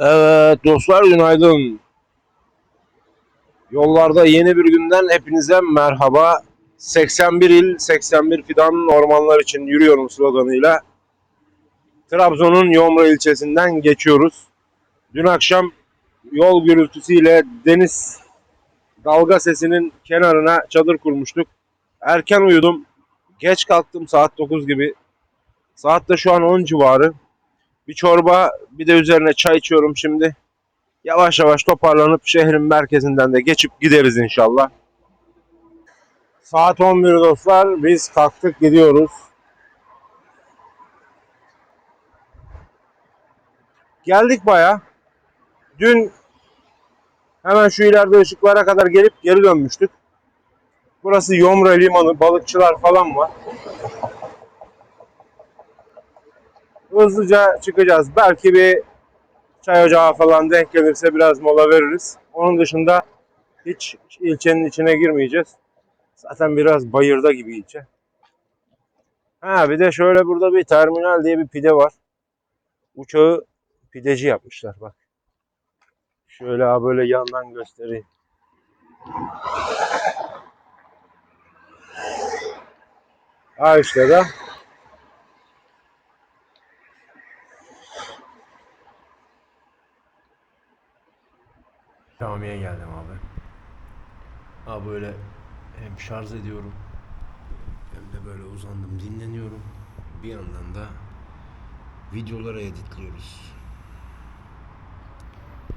Evet dostlar günaydın. Yollarda yeni bir günden hepinize merhaba. 81 il, 81 fidan ormanlar için yürüyorum sloganıyla. Trabzon'un Yomra ilçesinden geçiyoruz. Dün akşam yol gürültüsüyle deniz dalga sesinin kenarına çadır kurmuştuk. Erken uyudum. Geç kalktım saat 9 gibi. Saat de şu an 10 civarı. Bir çorba bir de üzerine çay içiyorum şimdi. Yavaş yavaş toparlanıp şehrin merkezinden de geçip gideriz inşallah. Saat 11 dostlar. Biz kalktık gidiyoruz. Geldik baya. Dün hemen şu ileride ışıklara kadar gelip geri dönmüştük. Burası Yomra Limanı, balıkçılar falan var. Hızlıca çıkacağız. Belki bir çay ocağı falan denk gelirse biraz mola veririz. Onun dışında hiç ilçenin içine girmeyeceğiz. Zaten biraz bayırda gibi ilçe. Ha bir de şöyle burada bir terminal diye bir pide var. Uçağı pideci yapmışlar bak. Şöyle ha böyle yandan göstereyim. Ha işte de Camiye geldim abi. Ha böyle hem şarj ediyorum hem de böyle uzandım dinleniyorum. Bir yandan da videoları editliyoruz.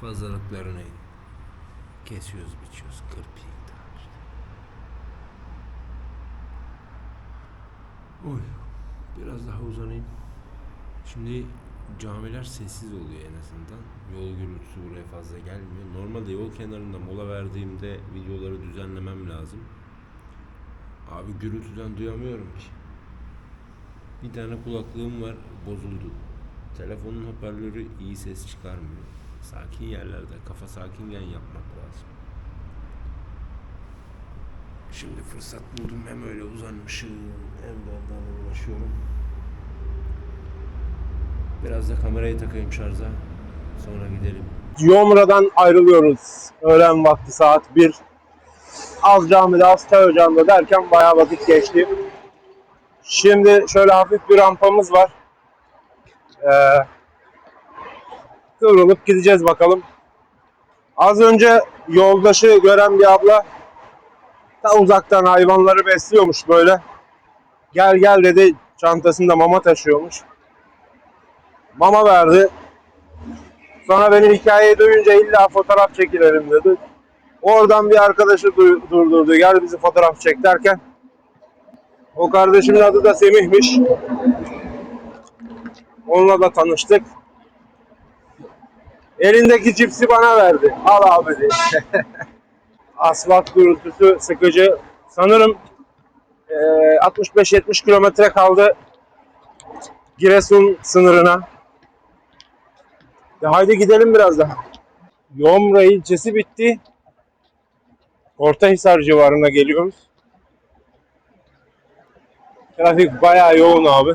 Fazlalıklarını kesiyoruz, biçiyoruz, kırpıyı işte. Oy, biraz daha uzanayım. Şimdi camiler sessiz oluyor en azından. Yol gürültüsü buraya fazla gelmiyor. Normalde yol kenarında mola verdiğimde videoları düzenlemem lazım. Abi gürültüden duyamıyorum ki. Bir tane kulaklığım var bozuldu. Telefonun hoparlörü iyi ses çıkarmıyor. Sakin yerlerde kafa sakinken yapmak lazım. Şimdi fırsat buldum hem öyle uzanmışım hem de ondan uğraşıyorum. Biraz da kamerayı takayım şarja. Sonra gidelim. Yomra'dan ayrılıyoruz. Öğlen vakti saat 1. Az camide, az çay ocağında derken bayağı vakit geçti. Şimdi şöyle hafif bir rampamız var. Ee, kıvrılıp gideceğiz bakalım. Az önce yoldaşı gören bir abla ta uzaktan hayvanları besliyormuş böyle. Gel gel dedi çantasında mama taşıyormuş. Mama verdi. Sonra benim hikayeyi duyunca illa fotoğraf çekilelim dedi. Oradan bir arkadaşı du- durdurdu. Gel bizi fotoğraf çek derken. O kardeşimin adı da Semih'miş. Onunla da tanıştık. Elindeki cipsi bana verdi. Al abi dedi. Asfalt gürültüsü sıkıcı. Sanırım eee, 65-70 kilometre kaldı Giresun sınırına. Ya haydi gidelim biraz daha. Yomra ilçesi bitti. Ortahisar civarına geliyoruz. Trafik bayağı yoğun abi.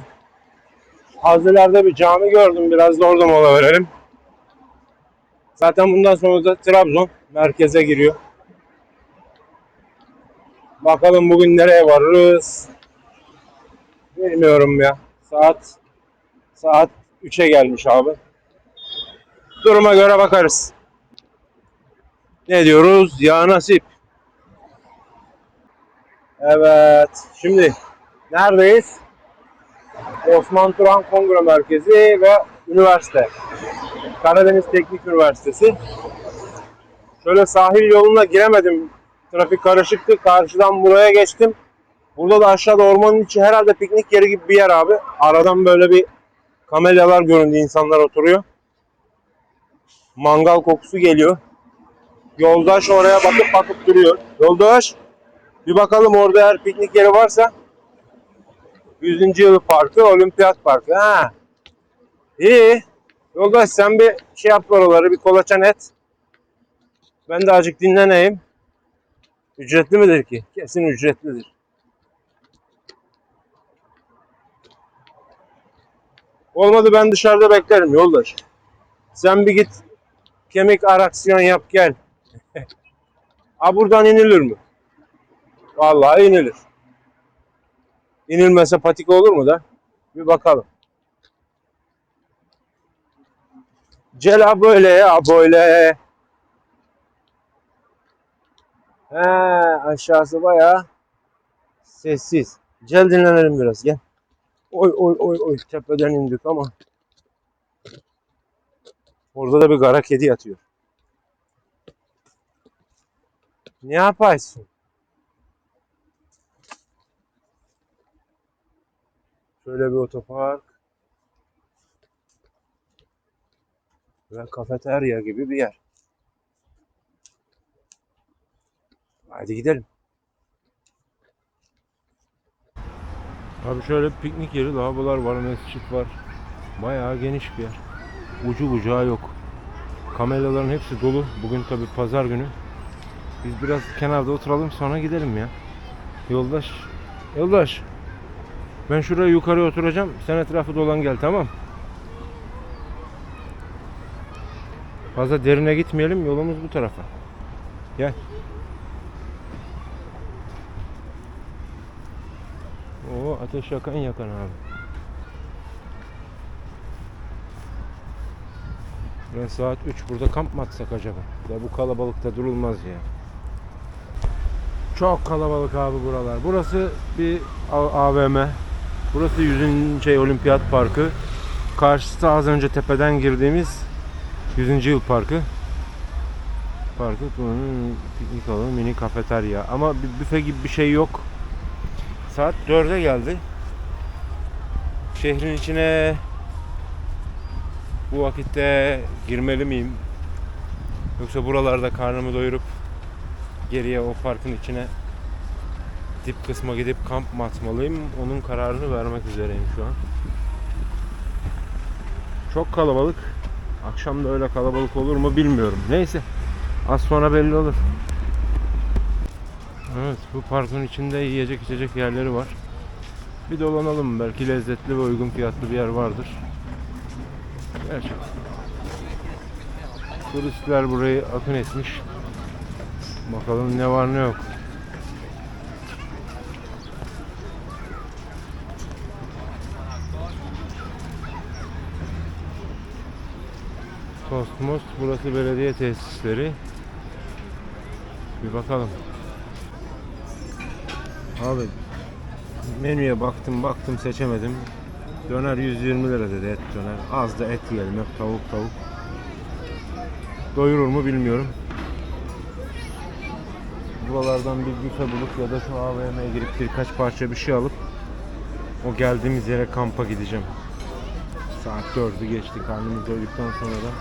Hazırlarda bir cami gördüm. Biraz da orada mola verelim. Zaten bundan sonra da Trabzon merkeze giriyor. Bakalım bugün nereye varırız. Bilmiyorum ya. Saat saat 3'e gelmiş abi. Duruma göre bakarız. Ne diyoruz? Ya nasip. Evet. Şimdi neredeyiz? Osman Turan Kongre Merkezi ve üniversite. Karadeniz Teknik Üniversitesi. Şöyle sahil yoluna giremedim. Trafik karışıktı. Karşıdan buraya geçtim. Burada da aşağıda ormanın içi herhalde piknik yeri gibi bir yer abi. Aradan böyle bir kamelyalar göründü. insanlar oturuyor mangal kokusu geliyor. Yoldaş oraya bakıp bakıp duruyor. Yoldaş bir bakalım orada eğer piknik yeri varsa 100. yılı parkı, olimpiyat parkı. Ha. İyi. Yoldaş sen bir şey yap oraları, bir kolaçan et. Ben de azıcık dinleneyim. Ücretli midir ki? Kesin ücretlidir. Olmadı ben dışarıda beklerim yoldaş. Sen bir git kemik araksiyon yap gel. Ha buradan inilir mi? Vallahi inilir. İnilmese patika olur mu da? Bir bakalım. Cela böyle ya böyle. He aşağısı bayağı sessiz. Gel dinlenelim biraz gel. Oy oy oy oy tepeden indik ama. Orada da bir kara kedi yatıyor. Ne yaparsın? Şöyle bir otopark. Ve kafeterya gibi bir yer. Hadi gidelim. Abi şöyle piknik yeri, lavabolar var, mescit var. Bayağı geniş bir yer. Ucu bucağı yok. Kameraların hepsi dolu. Bugün tabi pazar günü. Biz biraz kenarda oturalım sonra gidelim ya. Yoldaş. Yoldaş. Ben şuraya yukarı oturacağım. Sen etrafı dolan gel tamam. Fazla derine gitmeyelim. Yolumuz bu tarafa. Gel. Oo ateş yakan yakan abi. Ben saat 3 burada kamp mı atsak acaba? Ya bu kalabalıkta durulmaz ya. Çok kalabalık abi buralar. Burası bir AVM. Burası 100. şey Olimpiyat Parkı. Karşısı az önce tepeden girdiğimiz 100. yıl parkı. Parkı bunun piknik alanı mini kafeterya. Ama bir büfe gibi bir şey yok. Saat 4'e geldi. Şehrin içine bu vakitte girmeli miyim? Yoksa buralarda karnımı doyurup geriye o parkın içine dip kısma gidip kamp mı atmalıyım? Onun kararını vermek üzereyim şu an. Çok kalabalık. Akşam da öyle kalabalık olur mu bilmiyorum. Neyse. Az sonra belli olur. Evet bu parkın içinde yiyecek içecek yerleri var. Bir dolanalım belki lezzetli ve uygun fiyatlı bir yer vardır. Gerçekten. Turistler burayı akın etmiş. Bakalım ne var ne yok. Kosmos burası belediye tesisleri. Bir bakalım. Abi menüye baktım baktım seçemedim. Döner 120 lira dedi et döner. Az da et yiyelim hep tavuk tavuk. Doyurur mu bilmiyorum. Buralardan bir büfe bulup ya da şu AVM'ye girip birkaç parça bir şey alıp o geldiğimiz yere kampa gideceğim. Saat 4'ü geçti. Karnımız doyduktan sonra da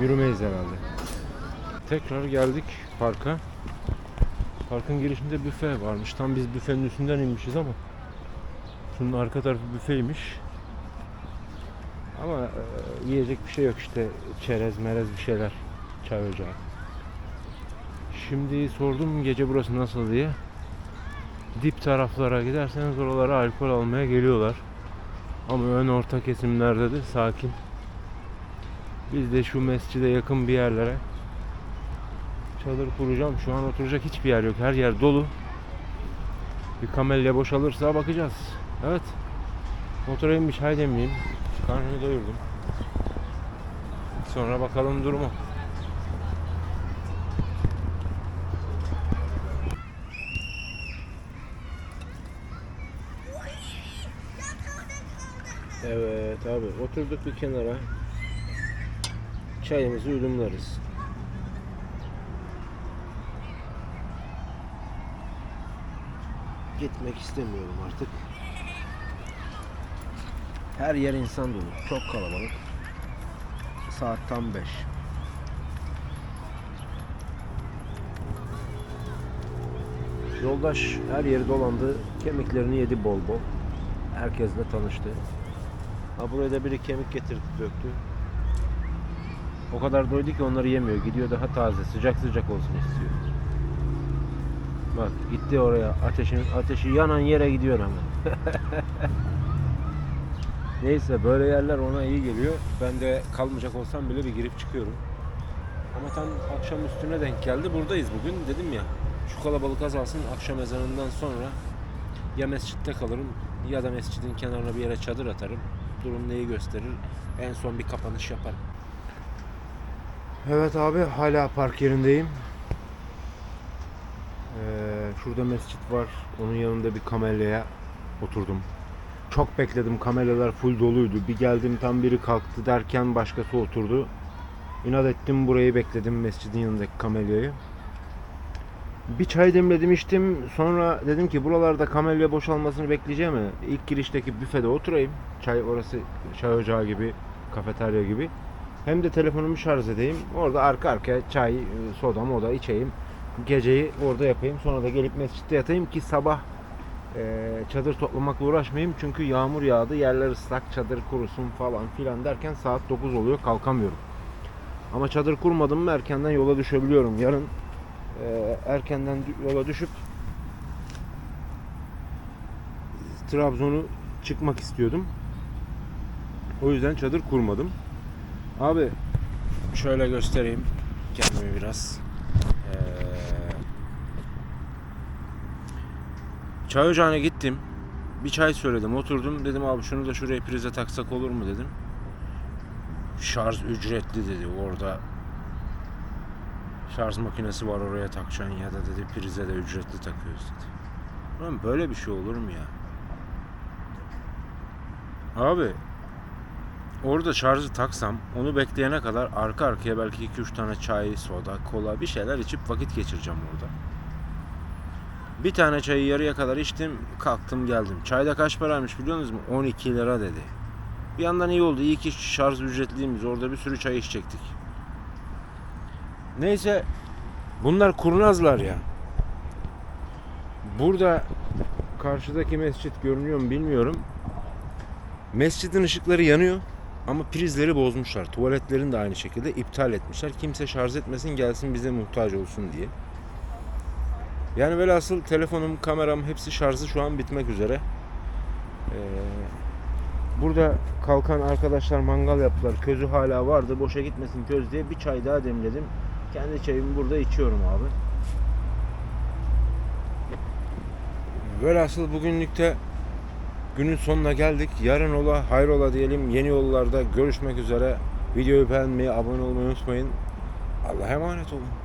yürümeyiz herhalde. Tekrar geldik parka. Parkın girişinde büfe varmış. Tam biz büfenin üstünden inmişiz ama şunun arka tarafı büfeymiş. Ama e, yiyecek bir şey yok işte çerez merez bir şeyler çay ocağı. Şimdi sordum gece burası nasıl diye. Dip taraflara giderseniz oralara alkol almaya geliyorlar. Ama ön orta kesimlerde de sakin. Biz de şu mescide yakın bir yerlere çadır kuracağım. Şu an oturacak hiçbir yer yok. Her yer dolu. Bir kamelya boşalırsa bakacağız. Evet. Motora inmiş hay demleyeyim. Karnımı doyurdum. Sonra bakalım durumu. Evet abi oturduk bir kenara. Çayımızı yudumlarız. Gitmek istemiyorum artık. Her yer insan dolu. Çok kalabalık. Saat tam 5. Yoldaş her yeri dolandı. Kemiklerini yedi bol bol. Herkesle tanıştı. Ha buraya da biri kemik getirdi döktü. O kadar doydu ki onları yemiyor. Gidiyor daha taze, sıcak sıcak olsun istiyor. Bak gitti oraya ateşin ateşi yanan yere gidiyor ama. Neyse böyle yerler ona iyi geliyor. Ben de kalmayacak olsam bile bir girip çıkıyorum. Ama tam akşam üstüne denk geldi. Buradayız bugün. Dedim ya şu kalabalık azalsın akşam ezanından sonra ya mescitte kalırım ya da mescidin kenarına bir yere çadır atarım. Durum neyi gösterir. En son bir kapanış yaparım. Evet abi hala park yerindeyim. Ee, şurada mescit var. Onun yanında bir kamelyaya oturdum. Çok bekledim. Kamelyalar full doluydu. Bir geldim tam biri kalktı derken başkası oturdu. İnat ettim burayı bekledim mescidin yanındaki kamelyayı. Bir çay demledim içtim. Sonra dedim ki buralarda kamelya boşalmasını bekleyeceğim mi? İlk girişteki büfede oturayım. Çay orası çay ocağı gibi, kafeterya gibi. Hem de telefonumu şarj edeyim. Orada arka arkaya çay, soda, moda içeyim. Geceyi orada yapayım. Sonra da gelip mescitte yatayım ki sabah e, çadır toplamakla uğraşmayayım. Çünkü yağmur yağdı, yerler ıslak, çadır kurusun falan filan derken saat 9 oluyor kalkamıyorum. Ama çadır kurmadım mı erkenden yola düşebiliyorum. Yarın e, erkenden yola düşüp Trabzon'u çıkmak istiyordum. O yüzden çadır kurmadım. Abi şöyle göstereyim kendimi biraz. Çay ocağına gittim. Bir çay söyledim, oturdum. Dedim abi şunu da şuraya prize taksak olur mu dedim. Şarj ücretli dedi orada. Şarj makinesi var oraya takacaksın ya da dedi prize de ücretli takıyoruz dedi. Lan böyle bir şey olur mu ya? Abi orada şarjı taksam onu bekleyene kadar arka arkaya belki 2-3 tane çay, soda, kola bir şeyler içip vakit geçireceğim orada. Bir tane çayı yarıya kadar içtim, kalktım geldim. Çayda kaç paraymış biliyor musunuz? 12 lira dedi. Bir yandan iyi oldu. İyi ki şarj ücretliymiş. Orada bir sürü çay içecektik. Neyse bunlar kurnazlar ya. Burada karşıdaki mescit görünüyor mu bilmiyorum. Mescidin ışıkları yanıyor ama prizleri bozmuşlar. Tuvaletlerini de aynı şekilde iptal etmişler. Kimse şarj etmesin gelsin bize muhtaç olsun diye. Yani velhasıl telefonum, kameram hepsi şarjı şu an bitmek üzere. Ee, burada kalkan arkadaşlar mangal yaptılar. Közü hala vardı. Boşa gitmesin köz diye bir çay daha demledim. Kendi çayımı burada içiyorum abi. Velhasıl bugünlükte günün sonuna geldik. Yarın ola hayrola diyelim. Yeni yollarda görüşmek üzere. Videoyu beğenmeyi, abone olmayı unutmayın. Allah'a emanet olun.